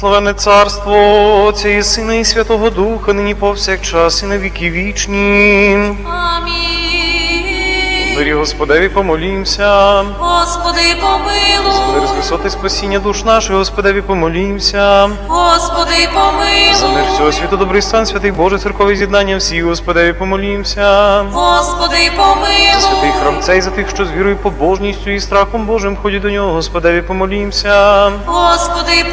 Благословене царство Отця і Сина і Святого Духа, нині повсякчас і на віки вічні. Мирі Господеві помолімся. Господи, За мир помилуй. з висоти спасіння душ наших, Господеві помолімся. Господи, За мир всього світу, добрий стан, святий Боже, церкові з'єднання всіх, Господеві помолімся. Господи, За святий храм цей, за тих, що з вірою, побожністю і страхом Божим ходять до нього, Господеві помолімся. Господи,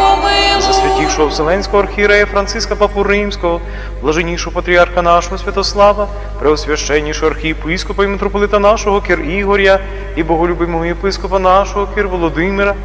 За святішого помилуй. Вселенського архієрея Франциска Папу Римського, блаженнішого патріарха нашого Святослава, преосвященнішого архієпископа і митрополита нашого Кир Ігоря і боголюбимого єпископа нашого Кир Володимира,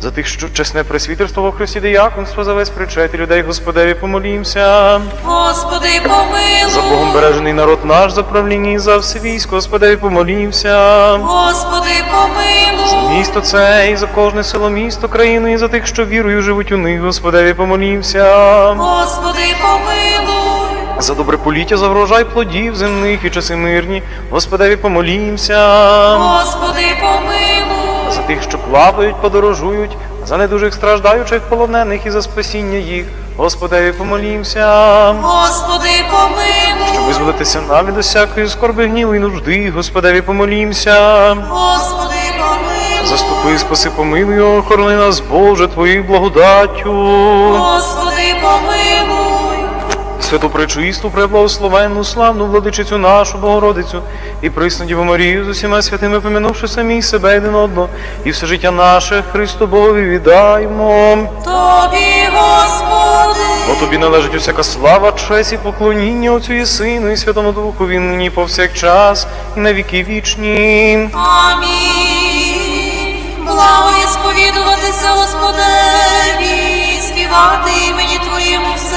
за тих, що чесне пресвітерство во Христі дияконство, за весь причети людей Господеві помолімся. Господи, помилуй. За Богом бережений народ наш, за правління і за все військо, Господеві помолімся. Господи, помилуй. Місто це і за кожне село, місто, країну, і за тих, що вірою живуть у них, Господеві помолімся. Господи, помилуй. За добре поліття, за врожай плодів земних і часи мирні, Господеві помолімся. Господи, помилуй. За тих, що плавають, подорожують, за недужих страждаючих полонених і за спасіння їх, Господеві помолімся. Господи, помилуй! Щоб визволитися нам від усякої скорби, гніву і нужди, Господеві помолімся. Господи, помилуй. Заступи, спаси, помилуй, охорони нас, Боже, Твоєю благодаттю. Господи, помилуй. Святу пречисту, преблагословенну, славну владичицю нашу Богородицю і присну Діву Марію з усіма святими, помінувши самі себе один одного, і все життя наше Христу Богові віддаймо. Тобі, Господи. Бо тобі належить усяка слава, честь і поклоніння Отцю і Сину, і Святому Духові нині повсякчас, і на віки вічні. Амінь. Благо є сповідуватися Господеві, співати імені Твоєму Всевишній,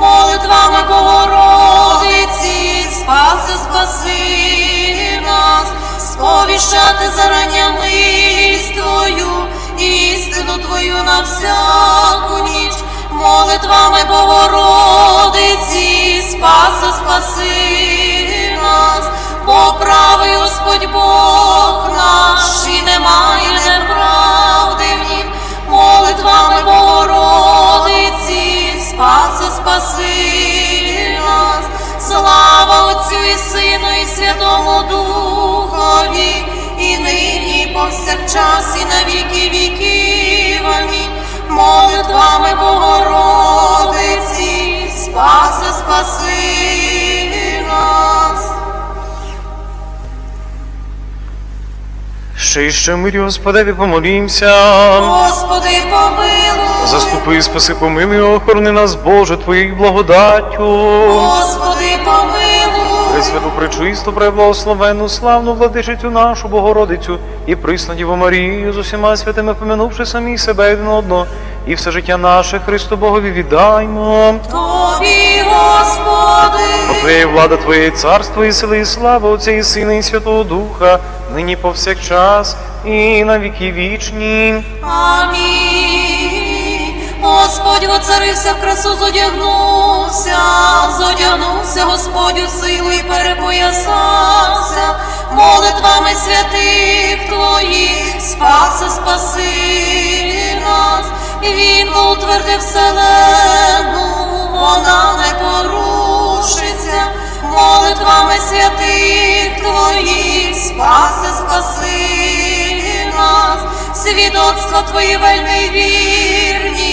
молитвами Богородиці, спаси, спаси нас, сповіщати зарання милість Твою, істину Твою на всяку ніч, молитвами Богородиці, спаси, спаси нас, бо правий Господь Бог Отцю і Сину, і Святому Духові, і нині, і повсякчас, і на віки віків. Амінь. Молитвами Богородиці, спаси, спаси нас. Ще й ще мирі, Господеві, помолімся. Господи, помилуй. Заступи, спаси, помилуй, охорони нас, Боже, Твоєю благодаттю. Господи, помилуй. Пресвяту пречисту, преблагословенну, славну владичицю нашу Богородицю і присну Діву Марію з усіма святими помянувши самі себе один одного, і все життя наше Христу Богові віддаймо. Тобі, Господи. Бо Твоя влада, Твоє царство і сили, і слава Отця і Сина, і Святого Духа, нині повсякчас і на віки вічні. Амінь. Господь воцарився в красу, зодягнувся, зодягнувся Господь у силу і перепоясався, молитвами святих Твоїх, спаси, спаси нас, Він утвердив вселену, вона не порушиться, молитвами святих Твоїх, спаси, спаси нас, свідоцтва Твої вельми вірні,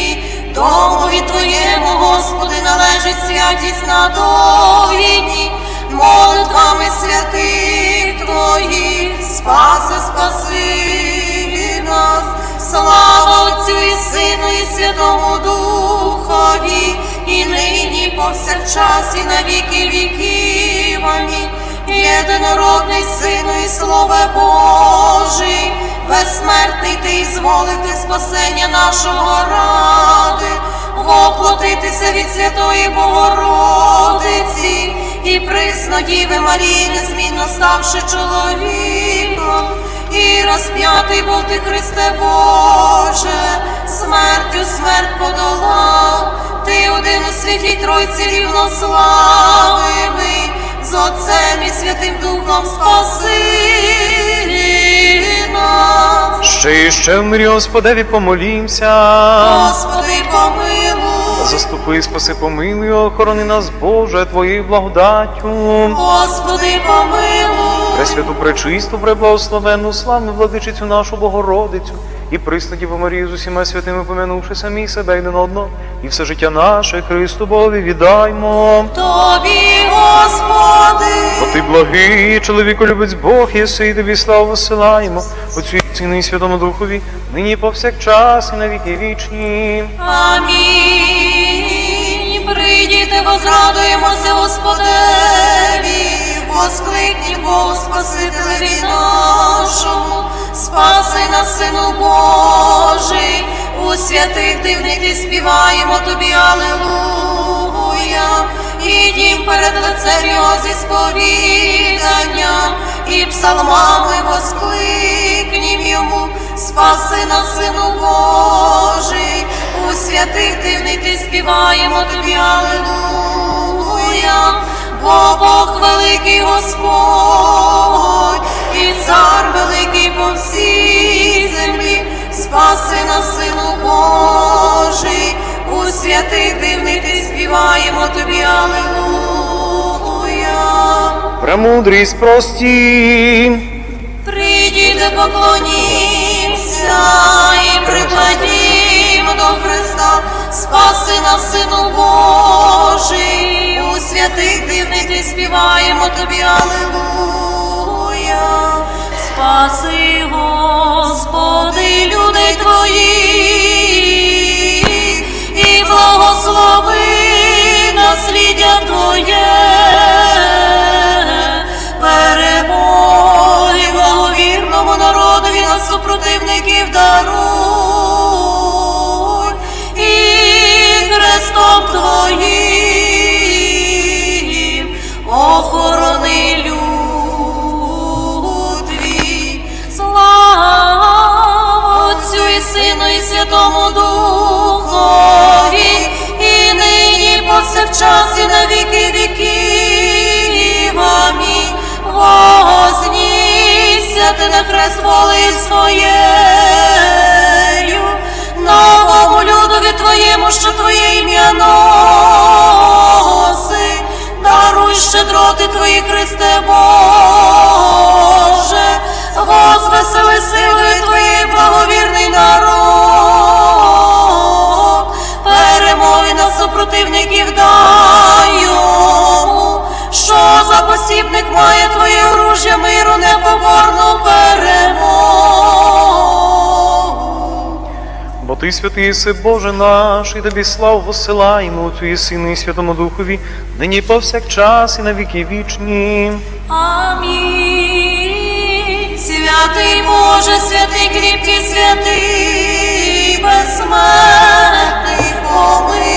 домові Твоєму, Господи, належить святість на довідні, молитвами святих Твоїх, спаси, спаси нас, слава Отцю і Сину, і Святому Духові, і нині, повсякчас, і на віки віків. Єдинородний Сину і Слове Божий, безсмертний ти зволити спасення нашого ради, воплотитися від Святої Богородиці. І присно Діви Марії, незмінно ставши чоловіком, і розп'ятий був ти, Христе Боже, смертю смерть подолав, ти один у святій Тройці рівнославимий, з Отцем і Святим Духом спаси нас. Ще і ще в мирі Господеві помолімся. Господи, помилуй, Заступи, спаси, помилуй, охорони нас, Боже, Твоєю благодаттю. Господи, помилуй, Пресвяту пречисту, преблагословенну, славну владичицю нашу Богородицю, і присладі Марію з усіма святими помянувши самі себе і один одного, і все життя наше Христу Богові віддаймо. Тобі, Господи, Бо ти благий, чоловіку любець Бог, єси, і тобі славу висилаємо, Отцю і Сину і Святому Духові, нині повсякчас, і на віки вічні. Амінь. Прийдіте, возрадуємося Господеві, воскликні Богу Спасителеві нашому, спаси нас, Сину Божий, у святих дивних і співаємо тобі, Аллилуйя. Ідім перед лицем його зі сповіданням, і псалмами воскликнім йому, спаси нас, Сину Божий, у святих дивних і співаємо тобі, Аллилуйя, бо Бог великий Господь, і цар великий по всій землі, спаси нас, Сину Божий, у святих дивних і співаємо тобі, Аллилуйя. Премудрість прості. Прийдіте, поклонімся і прикладімо до Христа, спаси нас, Сину Божий, у святих дивних і співаємо тобі, Аллилуйя. Спаси, Господи, людей твоїх, і благослови насліддя Твоє повсякчас і на віки віків. Амінь. Вознісся ти на хрест волею своєю, новому людові твоєму, що твоє ім'я носить. Даруй щедроти твої, Христе Боже, возвесели силою твоєї благовірний народ, на йому, що за посібник має твоє оружжя миру непоборну перемогу. Бо ти святий єси, Боже наш, і тобі славу посилаємо Отцю і Сину і Святому Духові, нині повсякчас і на віки вічні. Амінь. Святий Боже, святий кріпкий, святий, безсмертний, помилуй.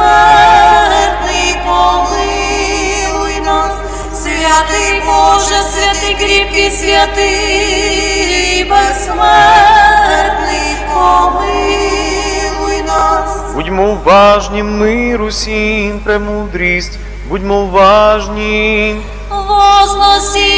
безсмертний, помилуй нас. Святий Боже, святий кріпкий, святий, безсмертний, помилуй нас. Будьмо уважні, мир усім, премудрість, будьмо уважні. Возносіть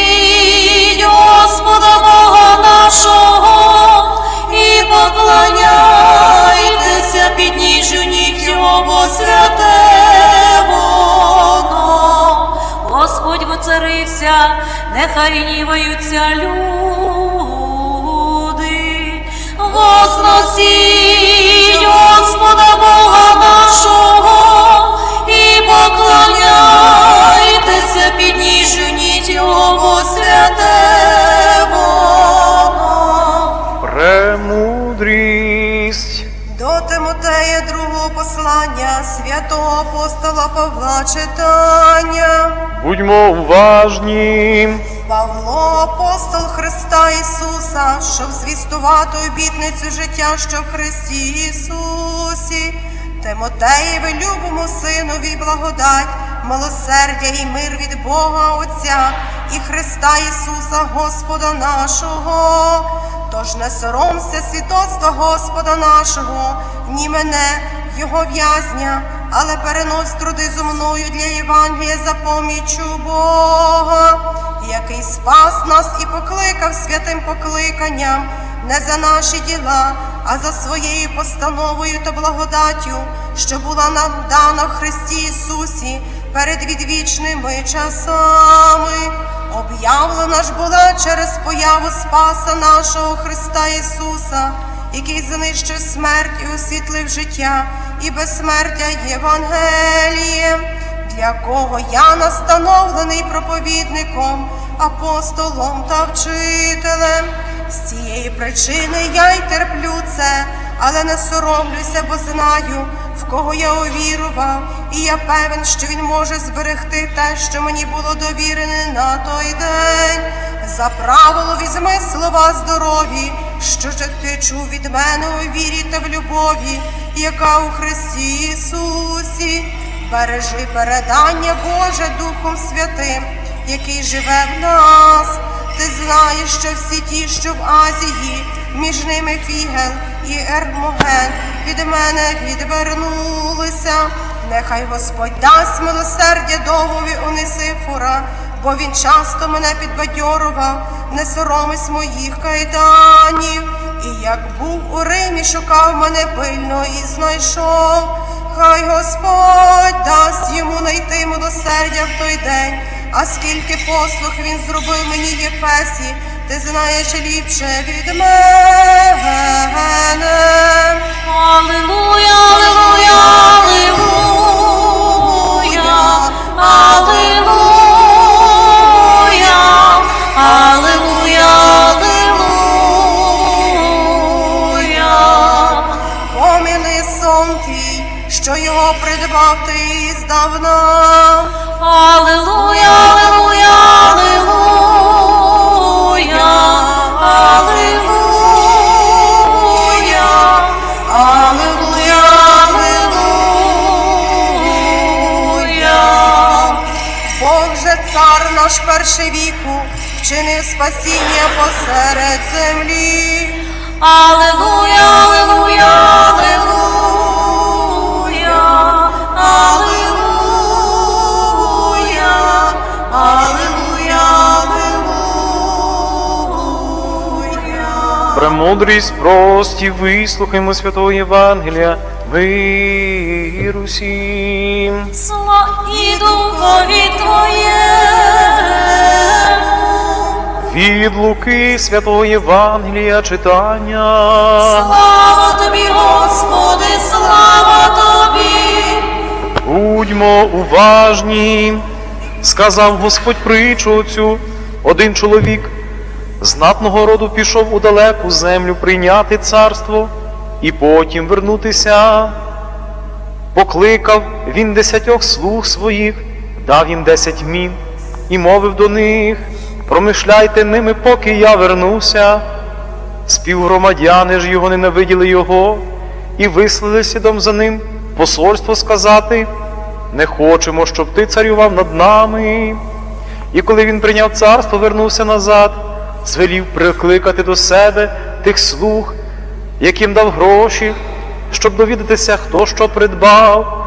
Господа Бога нашого і поклоняйтеся під ніжю ніг Його, бо святе воно. Господь воцарився, нехай гніваються люди. Возносіть Господа Бога нашого і поклоняйтеся під ніжю ніг Його, святе Премудрість. До Тимотея другого послання святого апостола Павла читання. Будьмо уважні. Павло, апостол Христа Ісуса, щоб звістувати обітницю життя, що в Христі Ісусі, Тимотеєві, любому синові, благодать, милосердя і мир від Бога Отця і Христа Ісуса, Господа нашого. Тож не соромся свідоцтва Господа нашого, ні мене, Його в'язня, але перенось труди зо мною для Євангелія за поміччю Бога, який спас нас і покликав святим покликанням не за наші діла, а за своєю постановою та благодаттю, що була нам дана в Христі Ісусі перед відвічними часами. Об'явлена ж була через появу Спаса нашого Христа Ісуса, який знищив смерть і освітлив життя і безсмертя Євангелієм, для кого я настановлений проповідником, апостолом та вчителем. З цієї причини я й терплю це, але не соромлюся, бо знаю, в кого я увірував, і я певен, що він може зберегти те, що мені було довірене на той день. За правило візьми слова здорові, що ж ти чув від мене у вірі та в любові, яка у Христі Ісусі. Бережи передання Боже Духом Святим, який живе в нас. Ти знаєш, що всі ті, що в Азії, між ними Фігел і Ермоген, від мене відвернулися. Нехай Господь дасть милосердя довгові Онисифора, бо він часто мене підбадьорував, не соромись моїх кайданів. І як був у Римі, шукав мене пильно і знайшов. Хай Господь дасть йому найти милосердя в той день. А скільки послуг він зробив мені Єфесі, ти знаєш ліпше від мене. Аллилуйя, аллилуйя, аллилуйя, аллилуйя, аллилуйя, аллилуйя. Поміни сон твій, що його придбав ти здавна. Аллилуйя, аллилуйя, аллилуйя, аллилуйя, аллилуйя, аллилуйя. Бог же цар наш перший віку, вчинив спасіння посеред землі. Аллилуйя, аллилуйя, аллилуйя, Премудрість прості, вислухаймо святого Євангелія, мир усім. Сла і духові Твоєму. Від Луки святого Євангелія читання. Слава Тобі, Господи, слава Тобі. Будьмо уважні, сказав Господь притчу цю. Один чоловік знатного роду пішов у далеку землю прийняти царство і потім вернутися. Покликав він десятьох слуг своїх, дав їм десять мін і мовив до них: промишляйте ними, поки я вернуся. Співгромадяни ж його ненавиділи його і вислали слідом за ним посольство сказати: не хочемо, щоб ти царював над нами. І коли він прийняв царство, вернувся назад, звелів прикликати до себе тих слуг, яким дав гроші, щоб довідатися, хто що придбав.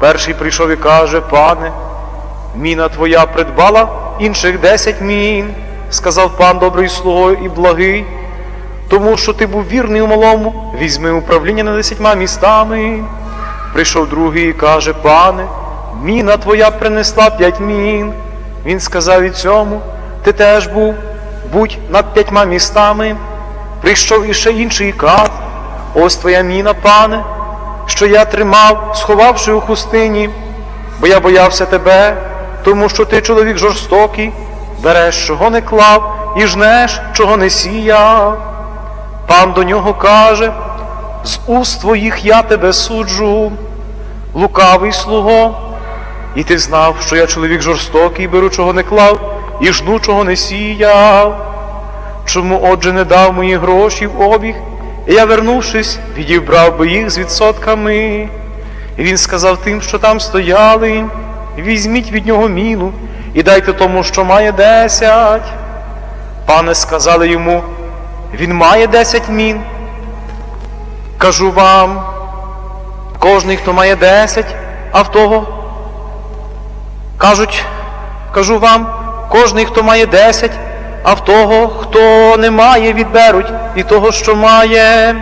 Перший прийшов і каже, пане, міна твоя придбала інших десять мін, сказав пан добрий слугою і благий, тому що ти був вірний у малому, візьми управління над десятьма містами. Прийшов другий і каже, пане, міна твоя принесла п'ять мін. Він сказав і цьому, ти теж був, будь над п'ятьма містами. Прийшов іще інший каже, ось твоя міна, пане, що я тримав, сховавши у хустині, бо я боявся тебе, тому що ти чоловік жорстокий, береш, чого не клав, і жнеш, чого не сіяв. Пан до нього каже, з уст твоїх я тебе суджу, лукавий слуго, І ти знав, що я чоловік жорстокий, беру чого не клав, і жну чого не сіяв. Чому отже не дав мої гроші в обіг, і я, вернувшись, відібрав би їх з відсотками. І він сказав тим, що там стояли, візьміть від нього міну і дайте тому, що має десять. Пане сказали йому, він має десять мін. Кажу вам, кожний, хто має десять, а в того. Кажуть, кажу вам, кожний, хто має десять, а в того, хто не має, відберуть і того, що має.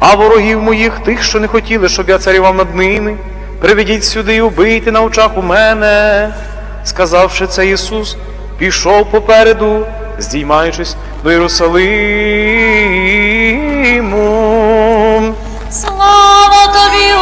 А ворогів моїх, тих, що не хотіли, щоб я царював над ними, приведіть сюди і убийте на очах у мене. Сказавши це, Ісус пішов попереду, здіймаючись до Єрусалиму. Слава тобі,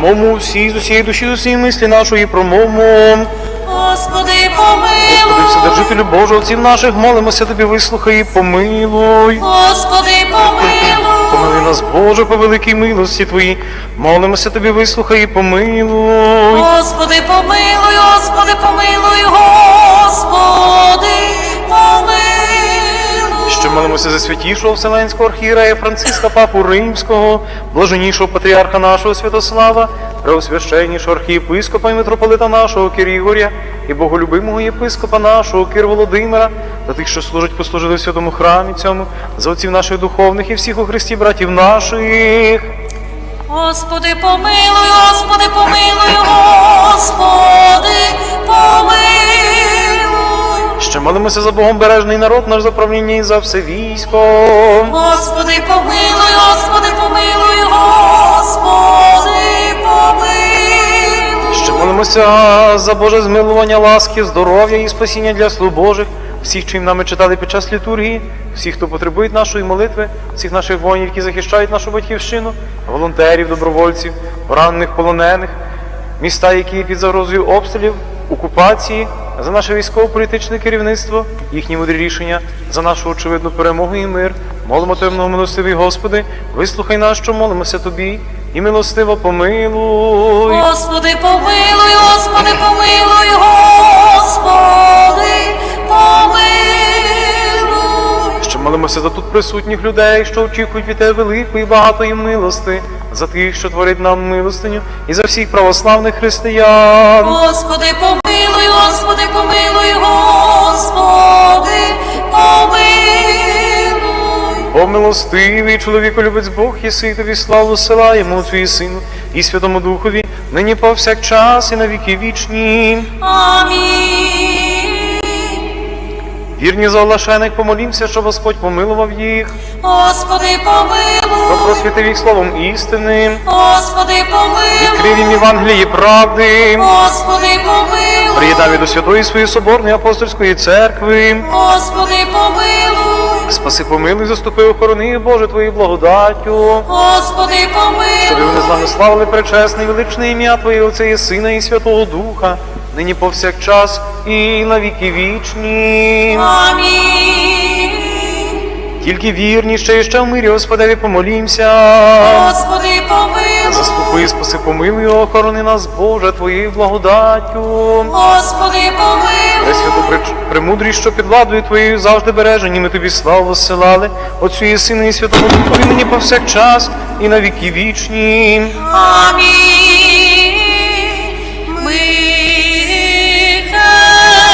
Промовмо всі з усієї душі, з усієї мислі нашої, промовмо. Господи, помилуй. Господи, помилуй. Вседержителю Боже, отців наших, молимося Тобі, вислухай і помилуй. Господи, помилуй. Помили нас, Боже, по великій милості Твоїй. Молимося Тобі, вислухай і помилуй. Господи, помилуй, Господи, помилуй, Господи, помилуй. Що молимося за святішого Вселенського архієрея Франциска Папу Римського, блаженнішого патріарха нашого Святослава, преосвященнішого архієпископа і митрополита нашого Кир Ігоря і боголюбимого єпископа нашого Кир Володимира, та тих, що служать, послужили в святому храмі цьому, за отців наших духовних і всіх у Христі братів наших. Господи, помилуй, Господи, помилуй, Господи, помилуй. Що молимося за Богом бережний народ наш за правління і за все військо. Господи, помилуй, Господи, помилуй, Господи, помилуй. Що молимося за Боже змилування, ласки, здоров'я і спасіння для слуг Божих, всіх, чим нами читали під час літургії, всіх, хто потребує нашої молитви, всіх наших воїнів, які захищають нашу батьківщину, волонтерів, добровольців, поранених, полонених, міста, які є під загрозою обстрілів, окупації, за наше військово-політичне керівництво, їхні мудрі рішення, за нашу очевидну перемогу і мир. Молимо темного милостивий Господи, вислухай нас, що молимося Тобі, і милостиво помилуй. Господи, помилуй, Господи, помилуй, Господи, помилуй. Що молимося за тут присутніх людей, що очікують від тебе великої багатої милости, за тих, що творять нам милостиню, і за всіх православних християн. Господи, помилуй, Господи, помилуй, Господи, помилуй. О милостивий чоловіку любець Бог, єси тобі славу силаємо Твій Сину і Святому Духові, нині повсякчас і на віки вічні. Амінь. Вірні за Олашених помолімся, щоб Господь помилував їх, Господи, помилуй. просвітив їх словом істини, Господи, відкрив помилуй. їм Євангелії правди, Господи, помилуй. приєднав їх до святої своєї соборної апостольської церкви. Господи, помилуй. Спаси помилуй, заступи, охорони, Боже, Твоєю благодаттю. Господи, помилуй. Щоб вони з нами славили пречесне і величне ім'я Твоє, Отця і Сина і Святого Духа, нині повсякчас і на віки вічні. Амінь. Тільки вірні, ще і ще в мирі, Господеві, помолімся. Господи, помилуй. Заступи, спаси, помилуй, охорони нас, Боже, Твоєю благодаттю. Господи, помилуй. Пресвяту премудрість, що під владою Твоєю завжди бережені, ми Тобі славу зсилали, Отцю і Сину і Святому Духові, нині повсякчас і на віки вічні. Амінь.